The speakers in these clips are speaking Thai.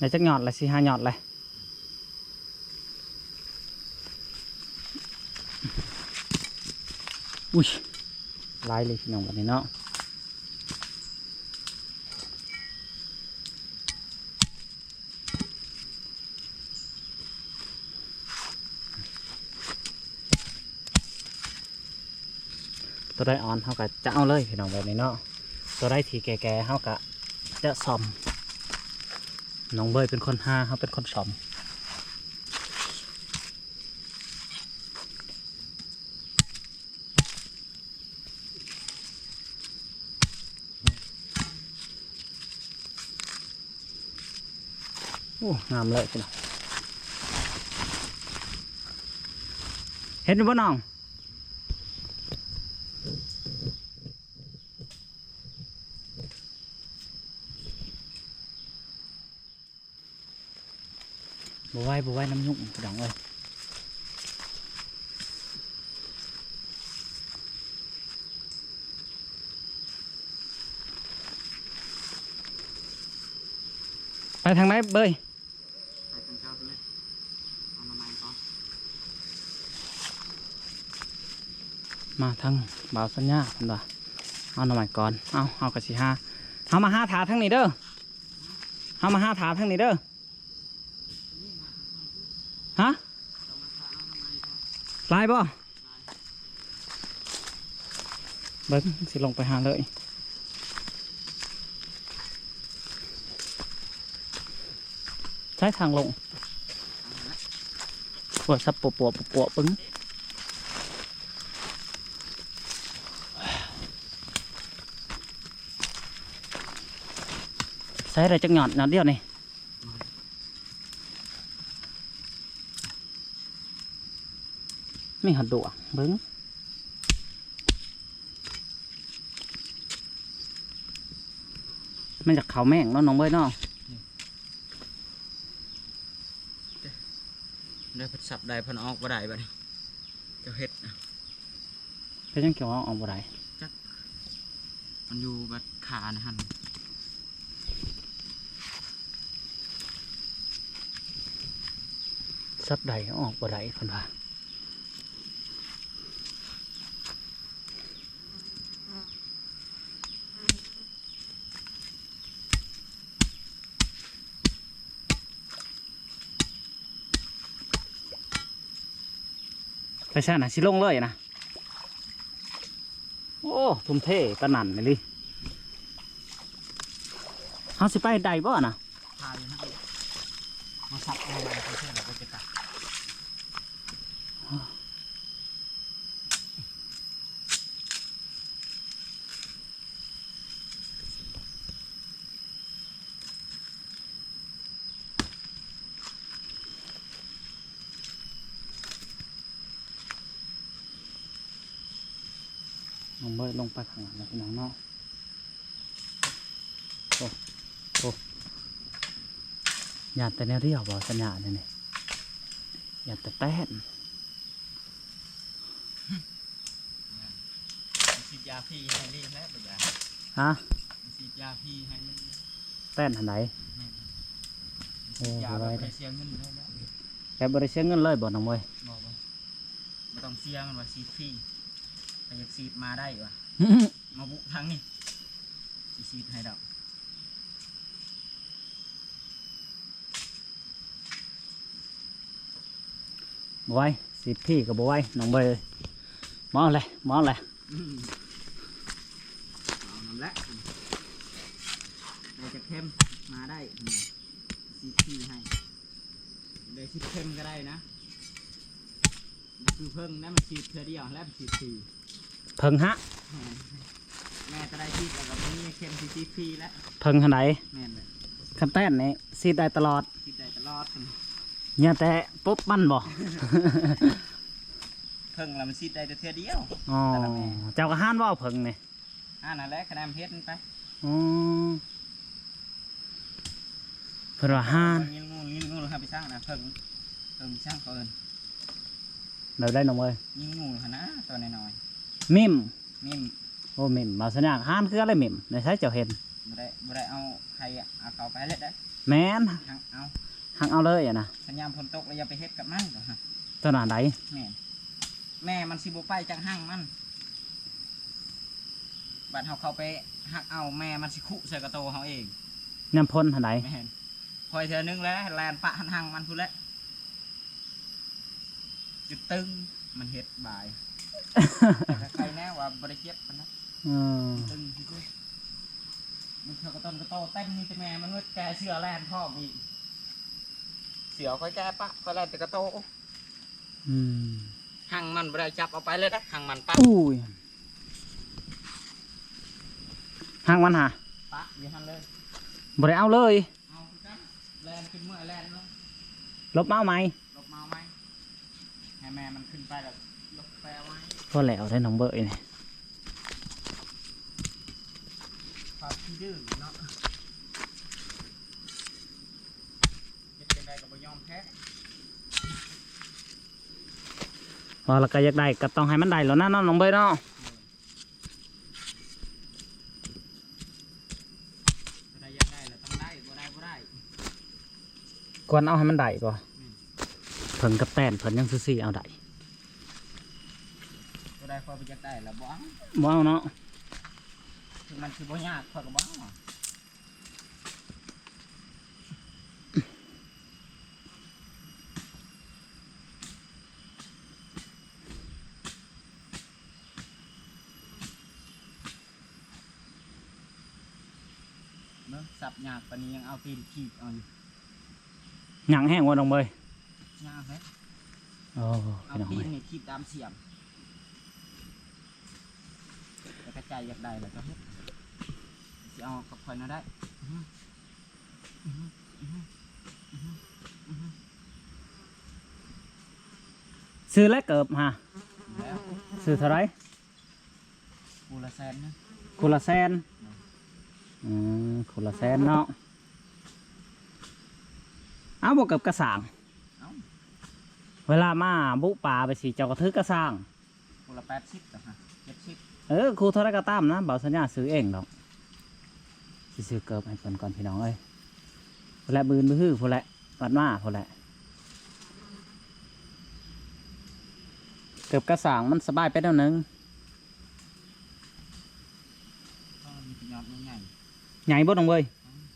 ได้จักหยอดละสิห้าหยอดเลยอุ้ยลายเลยพี่น้องวันนี้เนาะตัวได้ออนเขาก็จะเอาเลยพี่น้องแบบนี้เนาะตัวได้ทีแก่ๆเขาก็จะซ่อม น้องเบยเป็นคนห้าเขาเป็นคนสอมโอ้งามเลยพี่น้องเห็นบ่น้อง บ่ไหวบ่ไหวน้ำยุ่งพี่น้องเอ้ยไปทางไหนเบยไปทางเจ้าเลยเอามาทางบ่าวสัญญาเพิ่นว่าเอาหน่อยก่อน เอาเอากระสิห้าเอามาห้าถาทางนี้เด้อเอามาห้าถาทางนี้เด้อฮะลายบ่เบิ้งสิลงไปหาเลยใช้ทางลงปวดสับปวดปวดปวดปึ้งใช้อะไรจักหยอดหยอดเดียวนี่ ไม่หัดดัวเบิ้งมันจากเขาแม่งเนาะน้องเบ้ยเนาะได้เพัดสับได้เพันออกบ่ได้บ่นี่เจ้าเฮ็ดน่ะเป็นยังเกี่ยวเอาออกบ่ได้มันอยู่บัดขานะฮันซับใดเอาออกบ่ได้คนว่า ไปใช่นะสิลงเลยนะ โอ้ทุ่มเทกระหนันเลยลิเขาสิไปใดบ่นะ พาอยู่นะมาสับเอาไว้ไปเชื่อเราก็จะกัด น้องเบยลงไปข้างหลังนะพี่น้องเนาะโอ้โอ้อยากแต่แนวเรียวบอสัญญาเนี่ยนี่อยากแต่แต้นฉีดยาพี่ให้นี่แล้วบ่ยาฮะฉีดยาพี่ให้มันแต้นหันไหนแม่นโอ้ฉีดยาบ่บ่ได้ได้เสียเงินเลยแล้วแกบริเสียเงินเลยบ่น้องเบยบอกว่าไม่ต้องเสียมันว่าฉีดฟรี แต่อยากฉีดมาได้วะมาบุกทางนี่สิฉีดให้ดอกบ่ไหวสิพี่กับบ่ไหวน้องเบยหมอเลยหมอเลยอืมเอานั่นแหละเราจะเข้มมาได้นี่ฉีดฟรีให้เดี๋ยวฉีดเข้มก็ได้นะ คือเพิ่งนะมันฉีดเธอเดียวแล้วมันฉีดฟรี เพิ่งฮะแม่ก็ได้ฉีดแล้วก็มีเข้มที่ฉีดฟรีแล้วเพิ่งหันไหนแม่นเลยคันแต้นนี่ซีดได้ตลอดฉีดได้ตลอดเนี่ยแต่ปุ๊บมันบ่ เพิ่งแล้วมันฉีดได้แต่เธอเดียวอ๋อ เจ้าก็ห้านว่าเพิ่งนี่อ่านั่นแหละคะแนนเพชรมันไปอ๋อเพิ่นว่าห้านยิงงูยิงงูครับไปสร้างนะเพิ่งเพิ่งสร้างเขาเอินเราได้น้องเบยยิงงูหนนะตัวน้อย มิมๆนี่โอ้มิมมาสัญญาห้านคืออะไรมิมในใช้เจ้าเห็นบ่ได้บ่ได้เอาใครอะเอาเขาไปเล็ดได้แม่นหักเอาหักเอาเลยอะนะสัญญาณฝนตกแล้วอย่าไปเฮ็ดกับมันก็ฮะตัวหนาใดแม่นแม่มันสิบ่ไปจังห้างมันบัดเฮาเข้าไปหักเอาแม่มันสิคุใส่กระโตเฮาเองน้ำพ่นหันใดแม่นคอยเทื่อนึงแล้วแลนปะหันหังมันพุ่นแหละจุดตึงมันเฮ็ดบายแต่ ใครแน่ว่าบ่ได้เจ็บปานนะเออตึงซื่อๆมันเทื่อกระต้นกระโตเต็มนี่แต่แม่มันว่าแกเสือแลนพ่อมีกเสือค่อยแกปะค่อยแลนแต่กระโตอืมหังมันบ่ได้จับเอาไปเลยนะหังมันปะอุ้ยหักมันหาปะอยู่หันเลยบ่ได้เอาเลยเอาคือกันแลนขึ้นเมื่อแลนเนาะลบเมาไหมลบเมาไหมให้แม่มันขึ้นไปแล้ว ลบแปลไว้พอแล้วได้น้องเบยนี่ความขี้ดื้อเนาะเฮ็ดจังไดก็บ่ยอมแพ้พอแล้วก็อยากได้ก็ต้องให้มันได้แล้วนะเนาะน้องเบยเนาะจะได้ยังได้แล้วต้องได้บ่ได้บ่ได้ควรเอาให้มันได้ก่อนอืมเพิ่นกับแตนเพิ่นยังซื่อๆเอาได้ บ่ได้พอไปจักได้แล้วบ่เอาบ่เอาเนาะถึงมันสิบ่ยากพอยก็บ่เอาเนาะสับยากปานนี้ยังเอาตีนขีดเอาอยู่หยังแห้งว่าน้องเบยยากไหมโอ้เอาพี่น้องตีเบนยนี่ขีดตามเสียม แต่กระจายอยากได้แล้วก็เฮ็ดสิเอากับคอยน่าได้อื้อหืออื้อหืออื้อหืออื้อหือซื้อแล้วเกิบฮะแล้วซื้อเท่าไหรกูละแสนนะคุละแสนอืมคุละแสนเนาะเอาบวกกับกระสางเอ้าเวลามาบุป่าไปสิเจ้าก็ถือกระสางกูละแปดสิบต่อฮะ เออครูเท่าไรก็ตามนะเบาสัญญาซื้อเองดอกสิซื้อเกิบให้เพิ่นก่อนพี่น้องเอ้ยพอละบืนมือฮื้อพอละวัดมาพอละเกิบกระสางมันสบายไปแล้วนึงก็มีขยอดใหญ่บ่น้องเว้ย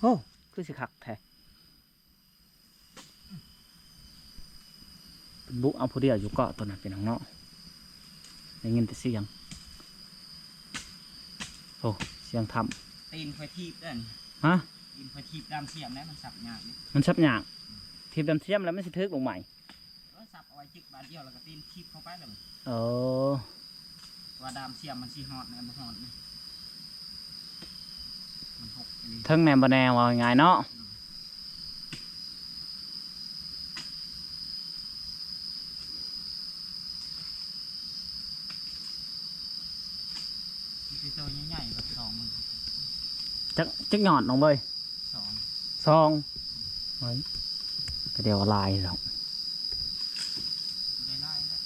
โอ้คือสิคักแท้บุเอาผู้เดียวอยู่เกาะตัวนั้นเป็นน้องเนาะได้ยินแต่เสียง อ้เสียงทๆตีนไฟทีบเด้นำฮะ ตีนไฟทีบดำเสียมนะมันสับยากนี่มันชับหยากทีมดำเทียมแล้วมันสิทึกลงใหม่เออสับเอาไว้จิกบาทเดียวแล้วก็ตีนทีบเข้าไปเลยโอ้ว่าดำเสียมมันสีหอดนะมันหอดนะมันหกอันนี้เทิงแนมบแนวเอาง่ายๆเนาะที่เป็นตัวให ญ่ๆแบบสองมือจักจักหยอดน้องเบยสองซองเฮ้ยก็เดี๋ยวลายหรอกได้ไล่แล้ว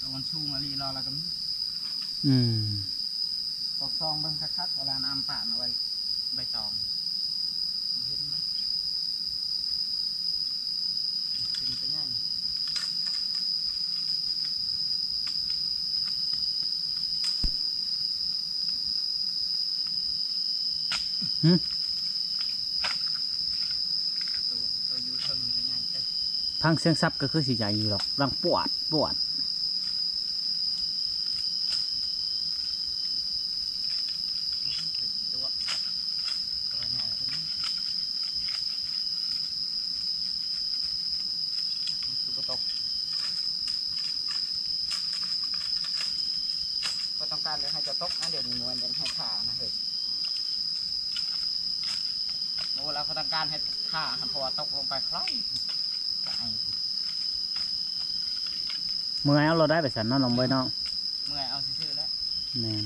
ตัวมันชูงอะไรรอแล้วก็มีอืมตอกซองเบิ่งคักๆเวลาน้ำป่านเอาไว้ใบตองเห็นไหมเป็นตัวใหญ่ ตัวตัวยูเทิร์นเป็นไงเต้ พังเสียงซับก็คือสีใหญ่อยู่หรอกรังปวดปวด ตัวตัวใหญ่แล้วก็นี่ตัวตกก็ต้องการเลยให้จะตกนะเดี๋ยวนี้มวยยังให้ขานะเฮ้ยโมเรา ก็ต้องการให้ขาเพราะว่าตกลงไปคล้อยตายเมื่อเอาเราได้ไปสันเนาะน้องเบยเนาะเมื่อยเอาซื่อๆแล้วแมน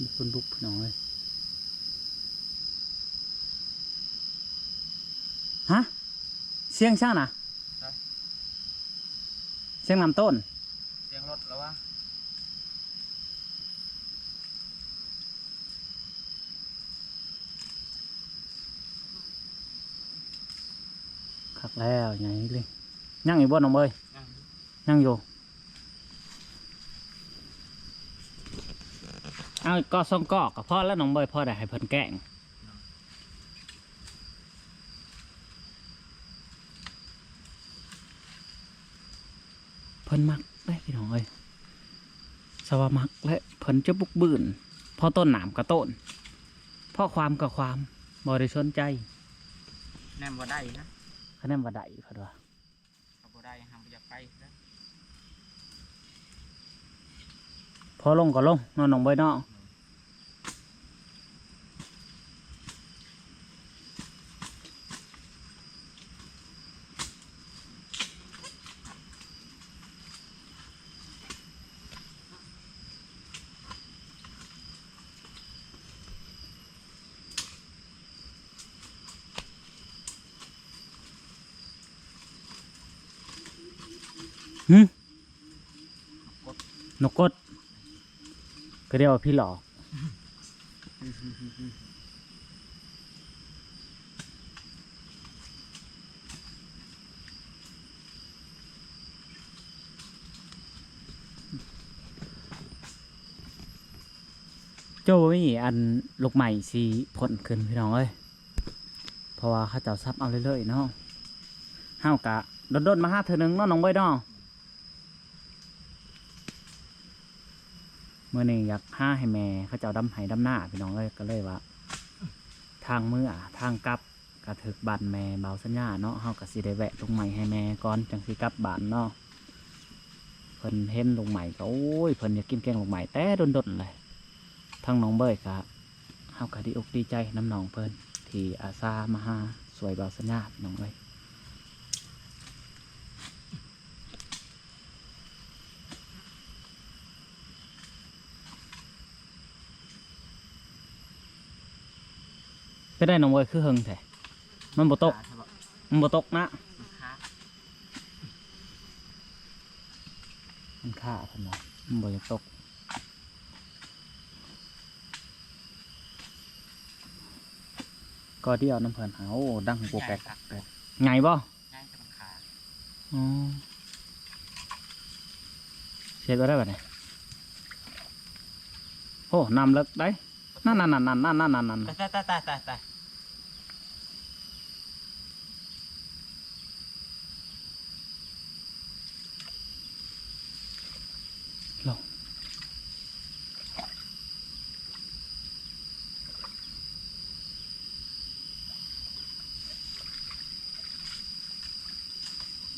บุกเป็นบุกพี่น้องเลยฮะเสียงช่างนะเสียงลำต้น เสียงรถแล้ววะ แล้วใหญ่เลยยังอยู่บ่น้องเบยยังยังอยู่เอาก็ส่งกอกกับพ่อแล้วน้องเบยพ่อได้ให้เพิ่นแกล้งเพิ่นมักได้พี่น้องเอ้ยสวามักและเพิ่นจะบุกบืนเพ่อต้นหนามกับต้นเพ่อความกับความบริสนใจแนมบ่ได้นะ คะแนนว่าได้เพิ่นว่าถ้าบ่ได้ห้ามบ่อยากไปนะพอลงก็ลงเนอนน้องเบยเนาะ หึนกกดก็เรียกว่าพี่หลอกโจ้ไม่อันลูกใหม่สีพ่นขึ้นพี่น้องเอ้ยเพราะว่าเข้าเจ้าซับเอาเรื่อยๆเนาะห้าวกะโดนๆมาห้าเธอหนึ่งเนาะน้องใบเนาะ เมื่อนี้อยากห้าให้แม่เขาเจ้าดำไห้ดำหน้าพี่น้องเลยก็เลยว่า ทางมืออะทางกลับกระถึกบันแม่เบาสัญญาเนาะเฮาก็สิได้แวะลงใหม่ให้แม่ก่อนจังสิกลับบานเนาะเพิ่นเห็นลงใหม่ก็โอ้ยเพิ่นอยากกินแกงลงใหม่แต่ดนๆเลยทางน้องเบยก็เฮาก็ดีอกดีใจน้ำน้องเพิ่นที่อาสามาหาสวยเบาสัญญาพี่น้องเลย เป็นได้น้องเว้ยคือหึงแท้มันบ่ตกมันบ่ตกนะมันข่าผมไะมันบ่ตกก็ที่เอาน้ำเพลินหาอ้ดังกูแกกไงบ่ไงจะมันขาเสร็จไปได้ป่ะเนี่ยโอ้นำเลิกได้นั่นนั่นนั่นนั่นนั่นนั่นนั่นตายตายตายตาย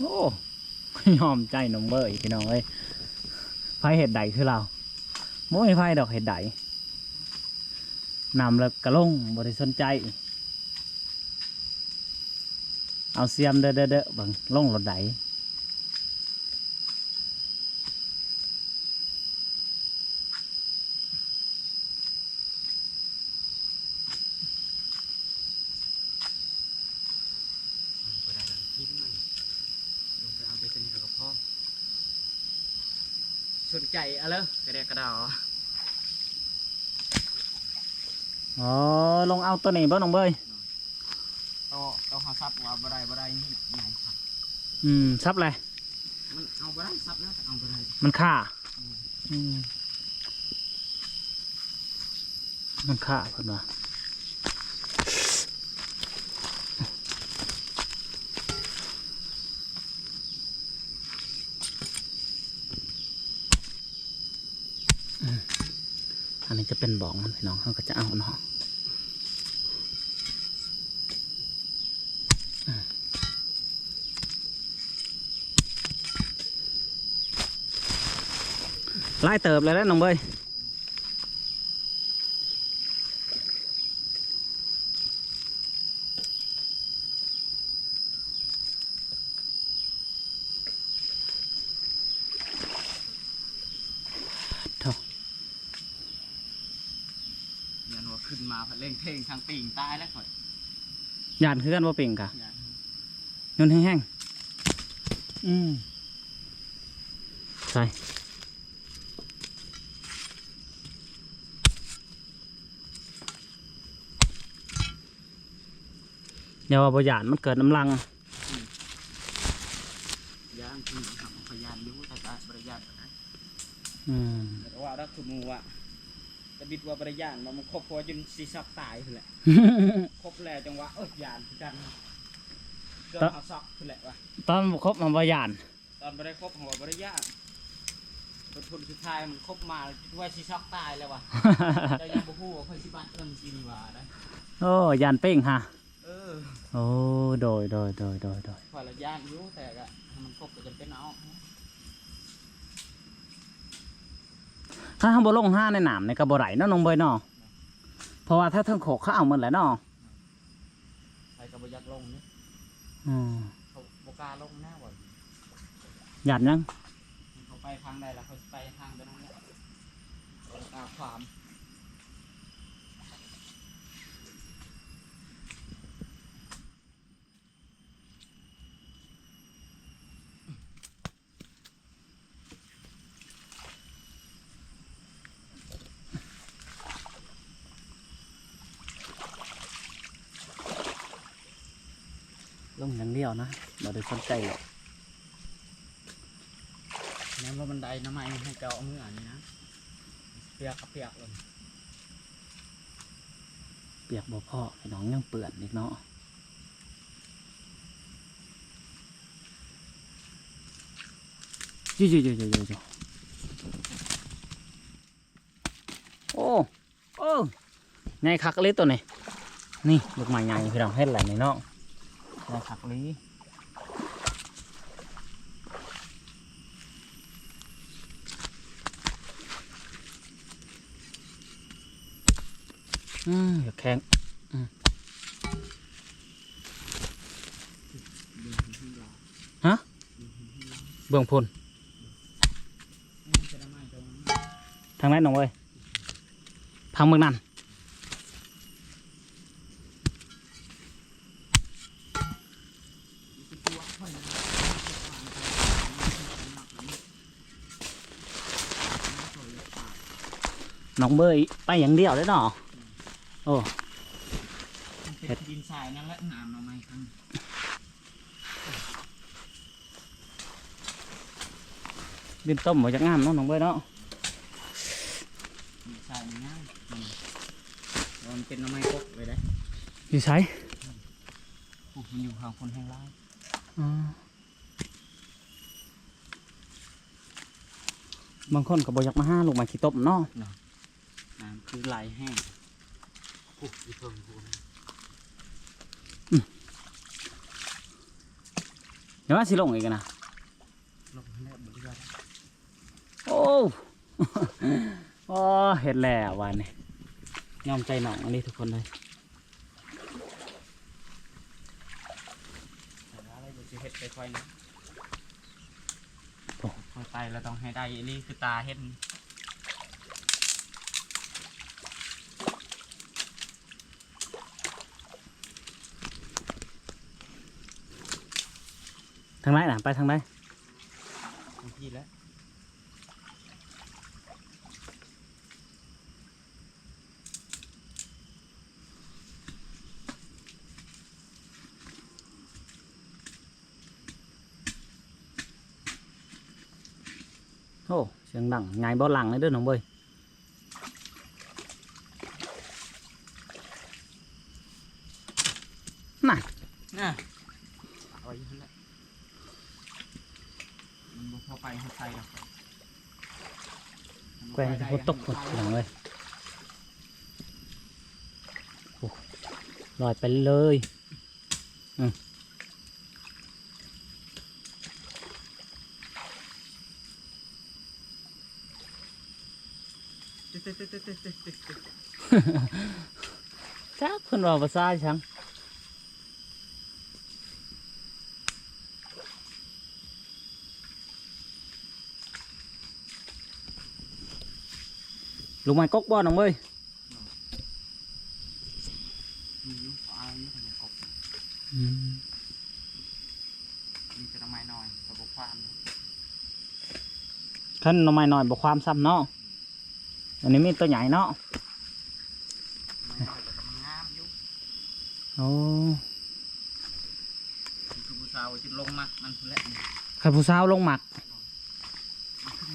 อ้ ยอมใจน้องเบอร์อีกพี่น้องเอ้ยไฟเห็ดใดคือเราโม้ไฟดอกเห็ดใดนำแล้วกระลงบริสนใจเอาเสียมเด้อเด้อเด้อบังลงรถใด บ่ได้แล้วทิ้งมันลงไปเอาไปตัวนี้แล้วก็พอ สนใจเอาเลยกระเดกกระดาอ๋อลงเอาตัวนี้บ่น้องเบยโตโตเฮาซับว่าบ่ได้บ่ได้นี่ใหญ่ครับอืมซับเลยมันเอาบ่ได้ซับนะแต่เอาบ่ได้มันค่าอืมมันค่าเพิ่นว่า นี้จะเป็นบองมันพี่น้องเขาก็จะเอาเนาะไล่เติบเลยแล้วน้องเบยเท่า ยันว่าขึ้นมา เล่งเท่งทางปีงตายแล้วข่อยยานคือกันว่าเป่งกะยันยนแห้งๆอืมใช่เดี๋ยวว่าบหยานมันเกิดน้ำลังานคือหักพยานอยู่แต่ก็บริยานนะอืม แต่ว่ารักคือหมูอะ แต่บิดว่าบริยานมันมันครบพอจนซีซักตายคือแหละครบแล้วจังหวะเออยานคือกันเกิดเอาซักคือแหละวะตอนบ่ครบมันบ่ย่าน ตอนบริครบหัวบริยานผลผลสุดท้ายมันครบมาว่าซีซักตายแล้ววะเจ้ายังบ่ฮู้ว่าค่อยสิบ้านเริ่มกินว่าได้โอ้ย่านเป้งฮะเออโอ้โดยโดยโดยโดยโดยพอละยานอยู่แต่ก็ให้มันครบก็จะเป็นเอา ถ้าทำบ่ลงห้าในหนามในกระบ่ไหลเนาะน้องเบยเนาะเพราะว่าถ้าเทั้งโขกเขาเอาหมันแหล้วเนาะไปก็บ่อยากลงนี่อืมเขาบ่กล้าลงแน่บ่หยาดยังเขาไปทางใดล่ะเขาสิไปทางตรงนั้นแหละตาความ ลงอย่างเดียวนะบ่ได้สนใจหรอกแม้ว่าบันไดน้ำไม้ให้เกาเอามืออันนี้นะเปียกกับเปียกเลยเปียกบ่พอพี่น้องยังเปื้อนอีกเนาะยู่ยู่ยู่ยู่ยู่ยู่โอ้โอ้ไงคักเลยตัวนี้นี่ลูกไม้ใหญ่พี่น้องเฮ็ดอะไรนี่เนาะ ไงคักลยอืมอย่าแข็งดึงที่เราฮะเบื้องพุ่นทางไหนน้องเว้ยพังเมืองนั่น นี่คือตัวค่อยนะ น้องเบยไปอย่างเดียวเลยเนาะโอ้มันเป็นดินทรายนั่นแหละน้ำเราไม่คันดินต้มบ่จักงามเนาะน้องเบยเนาะดินทรายนี่ง่ายอืมแล้วมันเป็นน้ำไม้กกเลยได้อยู่ใช้ปลูกมันอยู่ห่างคนแห้งร้ายบางคนก็บ่อยากมาห้าลูกไม้ขี้ต้มเนาะน้ำ คือไหลแห้งปลูกอยู่เพิ่งพูนเดี๋ยวว่าสิลงอีกนะลงแล้วบริวารโอ้โอ้เห็นแล้ววันนี้ยอมใจหน่องอันนี้ทุกคนเลยแต่ว่าอะไรอยู่ที่เฮ็ดค่อยๆนะค่อยไปแล้วต้องให้ได้อันนี้คือตาเฮ็ด ทางไหนน่ะไปทางไหนบางทีแล้วโอ้เสียงดังไงบ่หลังเลยเด้อน้องเบย น่ะเอาไว้อยังนั้นแหละมันบ่พอไปให้ใส่หรอก แกงจะพดตกหมดหลังเลยโอ้ลอยไปเลยจ้าเพิ่นว่าภาษาช่าง ลูกไม้กกบ่น้องเบยมีลูกปลาอยู่ข้างในกบมีแต่ทำไมหน่อยระบบความขั้นหน้องไม้น้อยบ่ความซ้ำเนาะอันนี้มีตัวใหญ่เนาะโอ้คือผู้สาวจะลงมามันแหละนี่คันผู้สาวลงหมัก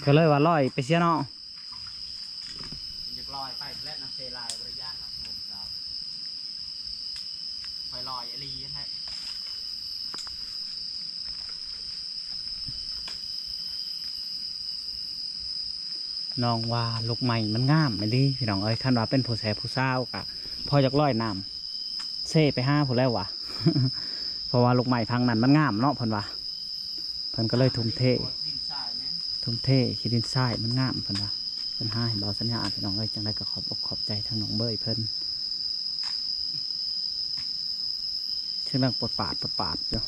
ก็เลยว่าลอยไปเสียเนาะ ลอยไปและน้ำเซลายบริยานนะผมสาวคอยลอยอลีให้น้องว่าลูกใหม่มันงามไม่ดีพี่น้องเอ้ยคันว่าเป็นผู้แสผู้สาวกะพอจากลอยน้ำเซ่ไปห้าผู้แล้ววะเพราะว่าลูกใหม่ทางนั้นมันงามเนาะพิ่นว่าพิ่นก็เลยทุ่มเททุ่มเทคิดินทรายมันงามพิ่นว่า เพิ่นให้เบาสัญญาพี่น้องเอ้ยจังได้ก็ขอบอกขอบใจทางน้องเบยเพิ่นเชื่อนังปวดปาดปวดปาดอยู่